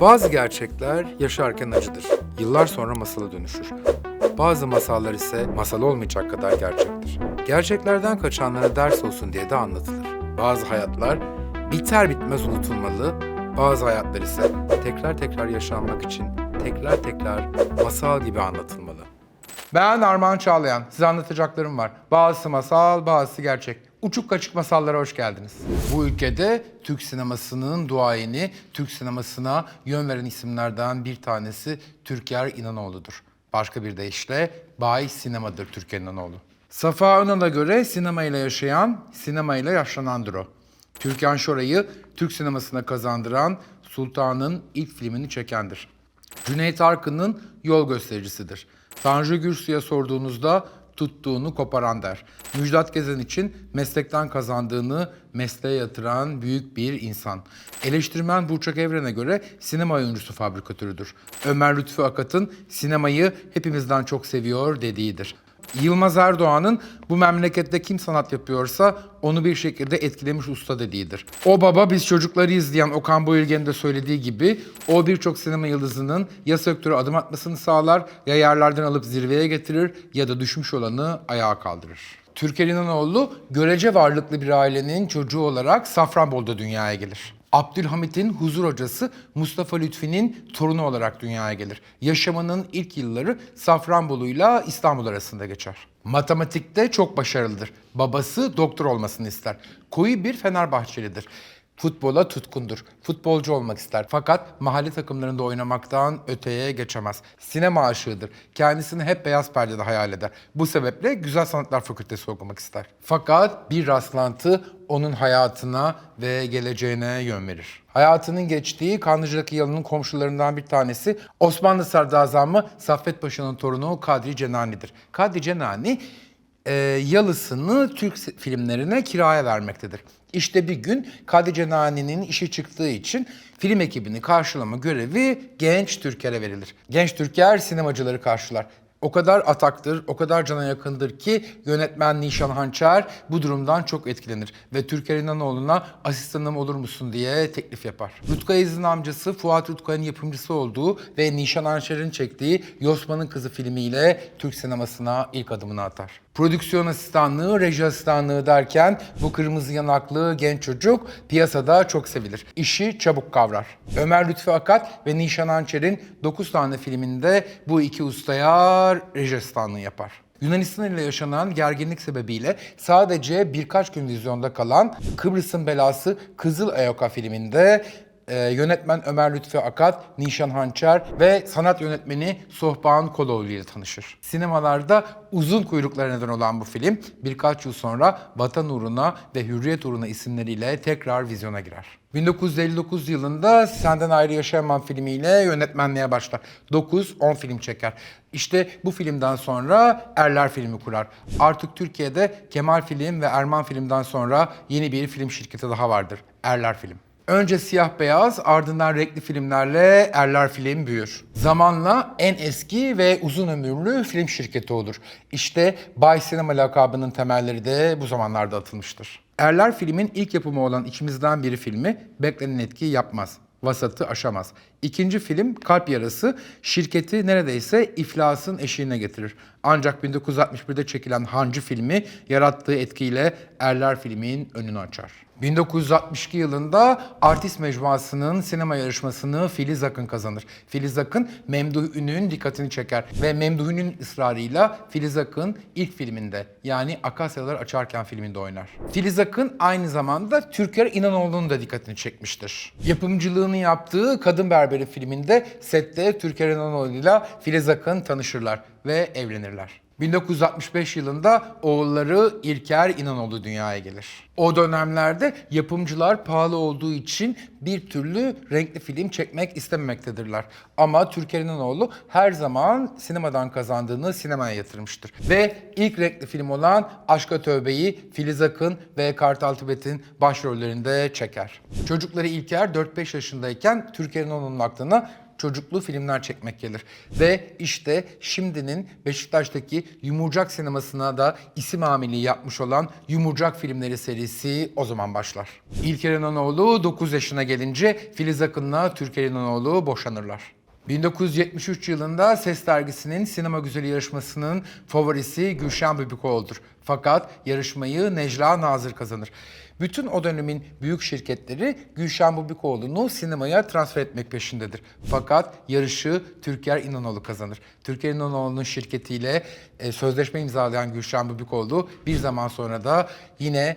Bazı gerçekler yaşarken acıdır. Yıllar sonra masala dönüşür. Bazı masallar ise masal olmayacak kadar gerçektir. Gerçeklerden kaçanlara ders olsun diye de anlatılır. Bazı hayatlar biter bitmez unutulmalı, bazı hayatlar ise tekrar tekrar yaşanmak için tekrar tekrar masal gibi anlatılmalı. Ben Armağan Çağlayan. Size anlatacaklarım var. Bazısı masal, bazısı gerçek. Uçuk kaçık masallara hoş geldiniz. Bu ülkede Türk sinemasının duayeni, Türk sinemasına yön veren isimlerden bir tanesi Türker İnanoğlu'dur. Başka bir deyişle Bay Sinemadır Türker İnanoğlu. Safa Önal'a göre sinemayla yaşayan, sinemayla yaşlanandır o. Türkan Şoray'ı Türk sinemasına kazandıran Sultan'ın ilk filmini çekendir. Cüneyt Arkın'ın yol göstericisidir. Tanju Gürsu'ya sorduğunuzda tuttuğunu koparan der. Müjdat Gezen için meslekten kazandığını mesleğe yatıran büyük bir insan. Eleştirmen Burçak Evren'e göre sinema oyuncusu fabrikatörüdür. Ömer Lütfü Akat'ın sinemayı hepimizden çok seviyor dediğidir. Yılmaz Erdoğan'ın bu memlekette kim sanat yapıyorsa onu bir şekilde etkilemiş usta dediğidir. O baba biz çocukları izleyen Okan Bayülgen'in de söylediği gibi o birçok sinema yıldızının ya sektöre adım atmasını sağlar ya yerlerden alıp zirveye getirir ya da düşmüş olanı ayağa kaldırır. Türker İnanoğlu görece varlıklı bir ailenin çocuğu olarak Safranbolu'da dünyaya gelir. Abdülhamit'in huzur hocası Mustafa Lütfi'nin torunu olarak dünyaya gelir. Yaşamının ilk yılları Safranbolu'yla İstanbul arasında geçer. Matematikte çok başarılıdır. Babası doktor olmasını ister. Koyu bir Fenerbahçelidir. Futbola tutkundur. Futbolcu olmak ister. Fakat mahalle takımlarında oynamaktan öteye geçemez. Sinema aşığıdır. Kendisini hep beyaz perdede hayal eder. Bu sebeple Güzel Sanatlar Fakültesi okumak ister. Fakat bir rastlantı onun hayatına ve geleceğine yön verir. Hayatının geçtiği Kanlıca'daki yalının komşularından bir tanesi Osmanlı Sadrazamı Saffet Paşa'nın torunu Kadri Cenani'dir. Kadri Cenani e, yalısını Türk filmlerine kiraya vermektedir. İşte bir gün Kadri Cenani'nin işi çıktığı için film ekibini karşılama görevi genç Türker'e verilir. Genç Türker sinemacıları karşılar. O kadar ataktır, o kadar cana yakındır ki yönetmen Nişan Hançer bu durumdan çok etkilenir ve Türker İnanoğlu'na asistanım olur musun diye teklif yapar. Rutkay İz'in amcası Fuat Rutkay'ın yapımcısı olduğu ve Nişan Hançer'in çektiği Yosman'ın Kızı filmiyle Türk sinemasına ilk adımını atar. Prodüksiyon asistanlığı, reji asistanlığı derken bu kırmızı yanaklı genç çocuk piyasada çok sevilir. İşi çabuk kavrar. Ömer Lütfü Akat ve Nişan Hançer'in 9 tane filminde bu iki ustaya reji asistanlığı yapar. Yunanistan ile yaşanan gerginlik sebebiyle sadece birkaç gün vizyonda kalan Kıbrıs'ın belası Kızıl Ayoka filminde e, yönetmen Ömer Lütfü Akat, Nişan Hançer ve sanat yönetmeni Sohban Koloğlu ile tanışır. Sinemalarda uzun kuyruklara neden olan bu film birkaç yıl sonra Vatan Uğruna ve Hürriyet Uğruna isimleriyle tekrar vizyona girer. 1959 yılında Senden Ayrı Yaşayamam filmiyle yönetmenliğe başlar. 9-10 film çeker. İşte bu filmden sonra Erler filmi kurar. Artık Türkiye'de Kemal Film ve Erman Film'den sonra yeni bir film şirketi daha vardır. Erler Film. Önce siyah beyaz ardından renkli filmlerle Erler Film büyür. Zamanla en eski ve uzun ömürlü film şirketi olur. İşte Bay Sinema lakabının temelleri de bu zamanlarda atılmıştır. Erler Film'in ilk yapımı olan İçimizden Biri filmi beklenen etkiyi yapmaz vasatı aşamaz. İkinci film Kalp Yarası şirketi neredeyse iflasın eşiğine getirir. Ancak 1961'de çekilen Hancı filmi yarattığı etkiyle Erler filmin önünü açar. 1962 yılında Artist Mecmuası'nın sinema yarışmasını Filiz Akın kazanır. Filiz Akın Memduh Ünlü'nün dikkatini çeker ve Memduh Ünlü'nün ısrarıyla Filiz Akın ilk filminde yani Akasyalar Açarken filminde oynar. Filiz Akın aynı zamanda Türker İnanoğlu'nun da dikkatini çekmiştir. Yapımcılığını yaptığı Kadın Berberi filminde sette Türker İnanoğlu ile Filiz Akın tanışırlar ve evlenirler. 1965 yılında oğulları İlker İnanoğlu dünyaya gelir. O dönemlerde yapımcılar pahalı olduğu için bir türlü renkli film çekmek istememektedirler. Ama Türker İnanoğlu her zaman sinemadan kazandığını sinemaya yatırmıştır. Ve ilk renkli film olan Aşka Tövbe'yi Filiz Akın ve Kartal Tibet'in başrollerinde çeker. Çocukları İlker 4-5 yaşındayken Türker İnanoğlu'nun aklına çocuklu filmler çekmek gelir. Ve işte şimdinin Beşiktaş'taki Yumurcak sinemasına da isim amiliği yapmış olan Yumurcak filmleri serisi o zaman başlar. İlker İnanoğlu 9 yaşına gelince Filiz Akın'la Türker İnanoğlu boşanırlar. 1973 yılında Ses Dergisi'nin sinema güzeli yarışmasının favorisi Gülşen Bubikoğlu'dur. Fakat yarışmayı Necla Nazır kazanır. Bütün o dönemin büyük şirketleri Gülşen Bubikoğlu'nu sinemaya transfer etmek peşindedir. Fakat yarışı Türker İnanoğlu kazanır. Türker İnanoğlu'nun şirketiyle e, sözleşme imzalayan Gülşen Bubikoğlu bir zaman sonra da yine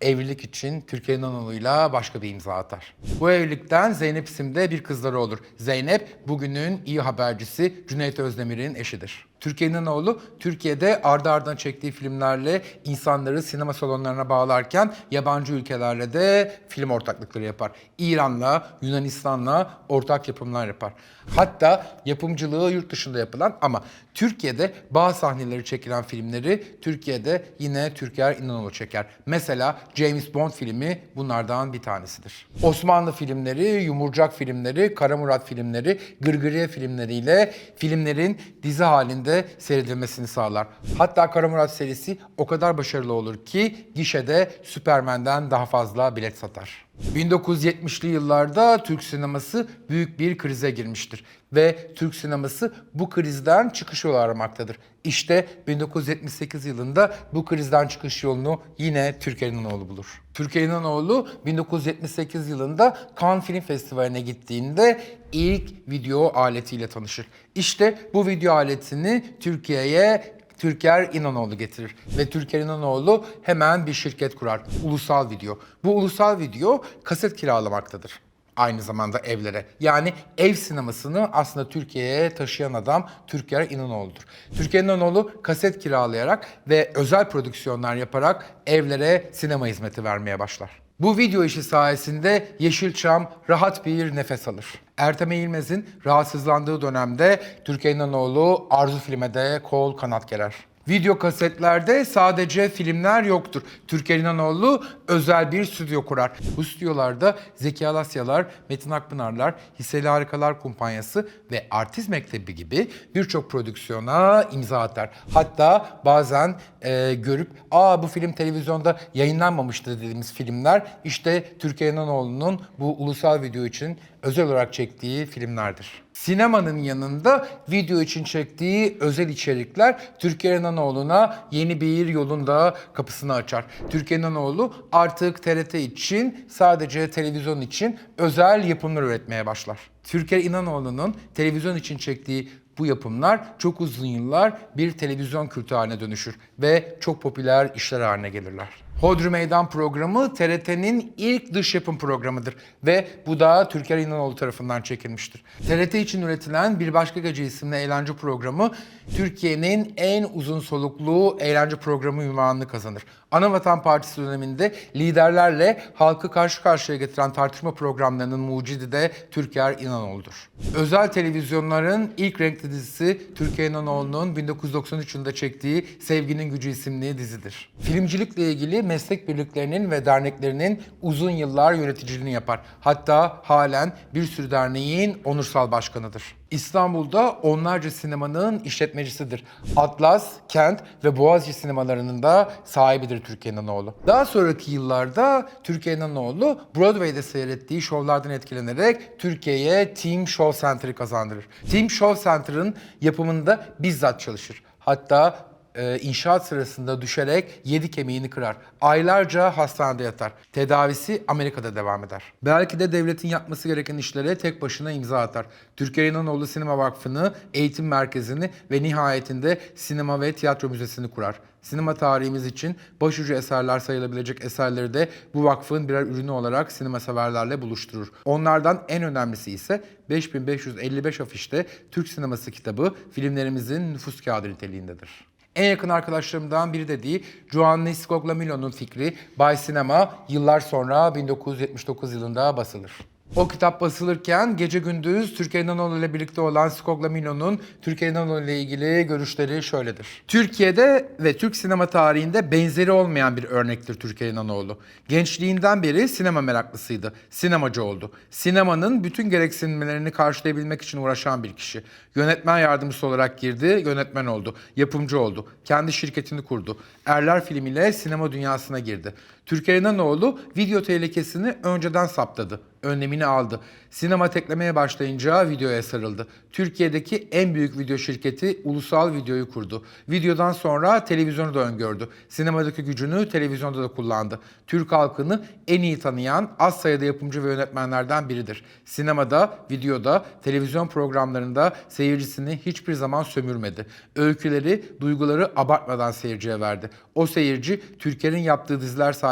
evlilik için Türkiye İnanoğlu'yla başka bir imza atar. Bu evlilikten Zeynep isimde bir kızları olur. Zeynep bugünün iyi habercisi Cüneyt Özdemir'in eşidir. Türkiye İnanoğlu Türkiye'de ardı ardına çektiği filmlerle insanları sinema salonlarına bağlarken yabancı ülkelerle de film ortaklıkları yapar. İran'la, Yunanistan'la ortak yapımlar yapar. Hatta yapımcılığı yurt dışında yapılan ama Türkiye'de bazı sahneleri çekilen filmleri Türkiye'de yine Türker İnanoğlu çeker. Mesela James Bond filmi bunlardan bir tanesidir. Osmanlı filmleri, Yumurcak filmleri, Kara Murat filmleri, Gırgırıye filmleriyle filmlerin dizi halinde seyredilmesini sağlar. Hatta Kara Murat serisi o kadar başarılı olur ki gişede Superman'den daha fazla bilet satar. 1970'li yıllarda Türk sineması büyük bir krize girmiştir ve Türk sineması bu krizden çıkış yolu aramaktadır. İşte 1978 yılında bu krizden çıkış yolunu yine Türker İnanoğlu bulur. Türker İnanoğlu 1978 yılında Cannes Film Festivali'ne gittiğinde ilk video aletiyle tanışır. İşte bu video aletini Türkiye'ye Türker İnanoğlu getirir ve Türker İnanoğlu hemen bir şirket kurar. Ulusal Video. Bu Ulusal Video kaset kiralamaktadır. Aynı zamanda evlere. Yani ev sinemasını aslında Türkiye'ye taşıyan adam Türker İnanoğlu'dur. Türker İnanoğlu kaset kiralayarak ve özel prodüksiyonlar yaparak evlere sinema hizmeti vermeye başlar. Bu video işi sayesinde Yeşilçam rahat bir nefes alır. Ertem Eğilmez'in rahatsızlandığı dönemde Türkiye İnanoğlu Arzu Film'e de kol kanat gerer. Video kasetlerde sadece filmler yoktur. Türker İnanoğlu özel bir stüdyo kurar. Bu stüdyolarda Zeki Alasyalar, Metin Akpınarlar, Hisseli Harikalar Kumpanyası ve Artist Mektebi gibi birçok prodüksiyona imza atar. Hatta bazen e, görüp aa bu film televizyonda yayınlanmamıştı dediğimiz filmler işte Türker İnanoğlu'nun bu ulusal video için özel olarak çektiği filmlerdir. Sinemanın yanında video için çektiği özel içerikler Türkiye İnanoğlu'na yeni bir yolun da kapısını açar. Türkiye İnanoğlu artık TRT için sadece televizyon için özel yapımlar üretmeye başlar. Türkiye İnanoğlu'nun televizyon için çektiği bu yapımlar çok uzun yıllar bir televizyon kültü haline dönüşür ve çok popüler işler haline gelirler. Hodri Meydan programı TRT'nin ilk dış yapım programıdır ve bu da Türker İnanoğlu tarafından çekilmiştir. TRT için üretilen Bir Başka Gece isimli eğlence programı Türkiye'nin en uzun soluklu eğlence programı ünvanını kazanır. Anavatan Partisi döneminde liderlerle halkı karşı karşıya getiren tartışma programlarının mucidi de Türker İnanoğlu'dur. Özel televizyonların ilk renkli dizisi Türker İnanoğlu'nun 1993 yılında çektiği Sevginin Gücü isimli dizidir. Filmcilikle ilgili meslek birliklerinin ve derneklerinin uzun yıllar yöneticiliğini yapar. Hatta halen bir sürü derneğin onursal başkanıdır. İstanbul'da onlarca sinemanın işletmecisidir. Atlas, Kent ve Boğaziçi sinemalarının da sahibidir Türkiye İnanoğlu. Daha sonraki yıllarda Türkiye İnanoğlu Broadway'de seyrettiği şovlardan etkilenerek Türkiye'ye Team Show Center'ı kazandırır. Team Show Center'ın yapımında bizzat çalışır. Hatta e, inşaat sırasında düşerek yedi kemiğini kırar. Aylarca hastanede yatar. Tedavisi Amerika'da devam eder. Belki de devletin yapması gereken işlere tek başına imza atar. Türkiye İnanoğlu Sinema Vakfı'nı, eğitim merkezini ve nihayetinde sinema ve tiyatro müzesini kurar. Sinema tarihimiz için başucu eserler sayılabilecek eserleri de bu vakfın birer ürünü olarak sinema severlerle buluşturur. Onlardan en önemlisi ise 5555 afişte Türk sineması kitabı filmlerimizin nüfus kağıdı niteliğindedir. En yakın arkadaşlarımdan biri dediği Giovanni Scoglamilo'nun fikri Bay Sinema yıllar sonra 1979 yılında basılır. O kitap basılırken gece gündüz Türkiye İnanoğlu ile birlikte olan Skogla Milo'nun Türkiye İnanoğlu ile ilgili görüşleri şöyledir. Türkiye'de ve Türk sinema tarihinde benzeri olmayan bir örnektir Türkiye İnanoğlu. Gençliğinden beri sinema meraklısıydı. Sinemacı oldu. Sinemanın bütün gereksinimlerini karşılayabilmek için uğraşan bir kişi. Yönetmen yardımcısı olarak girdi, yönetmen oldu. Yapımcı oldu. Kendi şirketini kurdu. Erler filmiyle sinema dünyasına girdi. Türkiye İnanoğlu video tehlikesini önceden saptadı. Önlemini aldı. Sinema teklemeye başlayınca videoya sarıldı. Türkiye'deki en büyük video şirketi Ulusal Video'yu kurdu. Videodan sonra televizyonu da öngördü. Sinemadaki gücünü televizyonda da kullandı. Türk halkını en iyi tanıyan az sayıda yapımcı ve yönetmenlerden biridir. Sinemada, videoda, televizyon programlarında seyircisini hiçbir zaman sömürmedi. Öyküleri, duyguları abartmadan seyirciye verdi. O seyirci Türkiye'nin yaptığı diziler sayesinde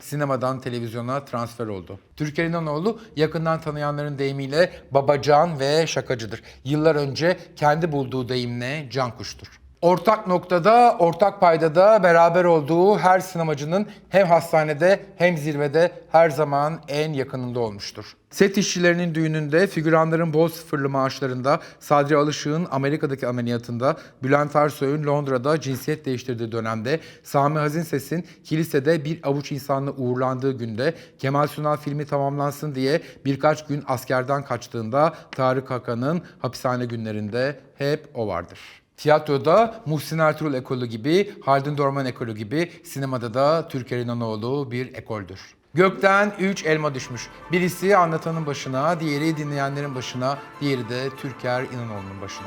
sinemadan televizyona transfer oldu. Türker İnanoğlu yakından tanıyanların deyimiyle babacan ve şakacıdır. Yıllar önce kendi bulduğu deyimle can kuştur. Ortak noktada, ortak paydada beraber olduğu her sinemacının hem hastanede hem zirvede her zaman en yakınında olmuştur. Set işçilerinin düğününde, figüranların bol sıfırlı maaşlarında, Sadri Alışık'ın Amerika'daki ameliyatında, Bülent Ersoy'un Londra'da cinsiyet değiştirdiği dönemde, Sami Hazinses'in kilisede bir avuç insanla uğurlandığı günde, Kemal Sunal filmi tamamlansın diye birkaç gün askerden kaçtığında, Tarık Hakan'ın hapishane günlerinde hep o vardır. Tiyatroda Muhsin Ertuğrul ekolü gibi, Haldun Dorman ekolü gibi, sinemada da Türker İnanoğlu bir ekoldür. Gökten üç elma düşmüş. Birisi anlatanın başına, diğeri dinleyenlerin başına, diğeri de Türker İnanoğlu'nun başına.